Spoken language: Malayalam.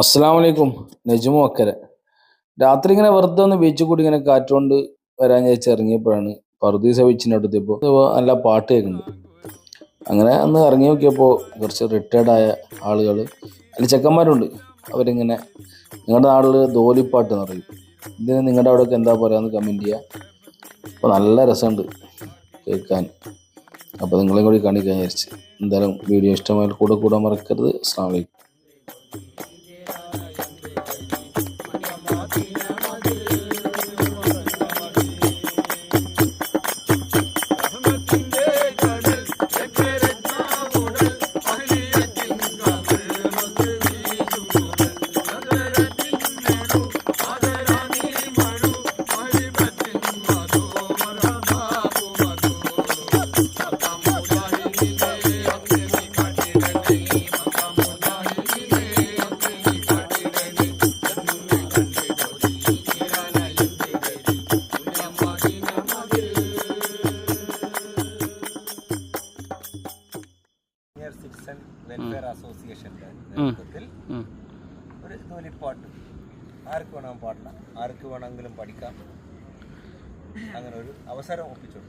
അസ്സാം വലൈക്കും നജുമു അക്കര രാത്രി ഇങ്ങനെ വെറുതെ ഒന്ന് ബീച്ചിൽ കൂടി ഇങ്ങനെ കാറ്റുകൊണ്ട് വരാൻ ചോദിച്ച് ഇറങ്ങിയപ്പോഴാണ് പർദീസ ബീച്ചിന്റെ അടുത്തിപ്പോൾ നല്ല പാട്ട് കേൾക്കുന്നുണ്ട്. അങ്ങനെ അന്ന് ഇറങ്ങി നോക്കിയപ്പോൾ കുറച്ച് റിട്ടയർഡായ ആളുകൾ അതിൽ ചെക്കന്മാരുണ്ട്. അവരിങ്ങനെ നിങ്ങളുടെ നാട്ടിൽ ദോലിപ്പാട്ട് എന്ന് പറയും. ഇതിന് നിങ്ങളുടെ അവിടെയൊക്കെ എന്താ പറയാന്ന് കമന്റ് ചെയ്യുക അപ്പോൾ നല്ല രസമുണ്ട് കേൾക്കാൻ. അപ്പോൾ നിങ്ങളെയും കൂടി കാണിക്കാൻ വിചാരിച്ച്. എന്തായാലും വീഡിയോ ഇഷ്ടമായാൽ കൂടെ കൂടാൻ മറക്കരുത്. അസ്സാം വലൈക്കും Thank you. സിറ്റിസൺ വെൽഫെയർ അസോസിയേഷന്റെ നേതൃത്വത്തിൽ ഒരു തോലിപ്പാട്ട് ആർക്ക് വേണം പാടണം ആർക്ക് വേണമെങ്കിലും പഠിക്കാം അങ്ങനെ ഒരു അവസരം ഒപ്പിച്ചു